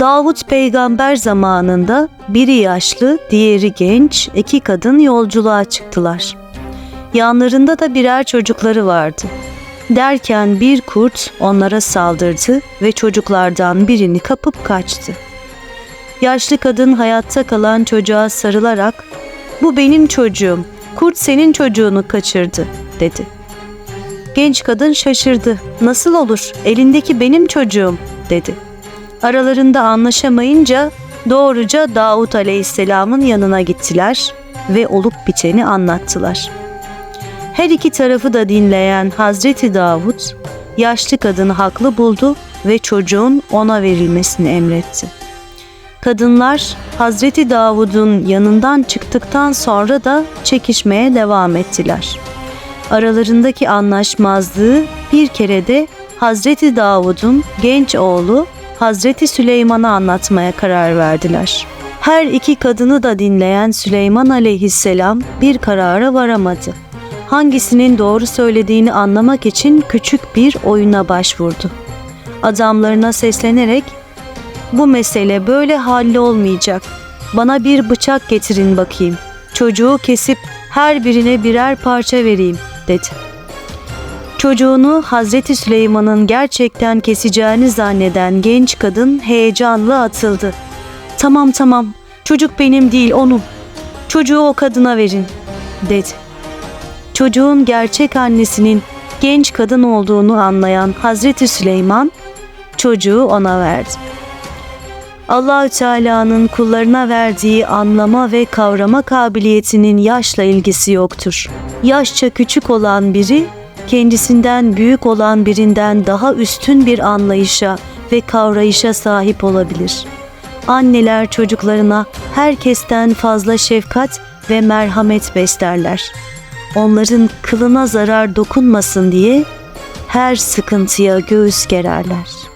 Davut peygamber zamanında biri yaşlı, diğeri genç, iki kadın yolculuğa çıktılar. Yanlarında da birer çocukları vardı. Derken bir kurt onlara saldırdı ve çocuklardan birini kapıp kaçtı. Yaşlı kadın hayatta kalan çocuğa sarılarak "Bu benim çocuğum. Kurt senin çocuğunu kaçırdı." dedi. Genç kadın şaşırdı. "Nasıl olur? Elindeki benim çocuğum." dedi. Aralarında anlaşamayınca doğruca Davut Aleyhisselam'ın yanına gittiler ve olup biteni anlattılar. Her iki tarafı da dinleyen Hazreti Davut, yaşlı kadını haklı buldu ve çocuğun ona verilmesini emretti. Kadınlar Hazreti Davud'un yanından çıktıktan sonra da çekişmeye devam ettiler. Aralarındaki anlaşmazlığı bir kere de Hazreti Davud'un genç oğlu Hazreti Süleyman'a anlatmaya karar verdiler. Her iki kadını da dinleyen Süleyman aleyhisselam bir karara varamadı. Hangisinin doğru söylediğini anlamak için küçük bir oyuna başvurdu. Adamlarına seslenerek bu mesele böyle hallolmayacak. Bana bir bıçak getirin bakayım. Çocuğu kesip her birine birer parça vereyim dedi. Çocuğunu Hazreti Süleyman'ın gerçekten keseceğini zanneden genç kadın heyecanla atıldı. Tamam tamam çocuk benim değil onun. Çocuğu o kadına verin dedi. Çocuğun gerçek annesinin genç kadın olduğunu anlayan Hazreti Süleyman çocuğu ona verdi. Allahü Teala'nın kullarına verdiği anlama ve kavrama kabiliyetinin yaşla ilgisi yoktur. Yaşça küçük olan biri kendisinden büyük olan birinden daha üstün bir anlayışa ve kavrayışa sahip olabilir. Anneler çocuklarına herkesten fazla şefkat ve merhamet beslerler. Onların kılına zarar dokunmasın diye her sıkıntıya göğüs gererler.''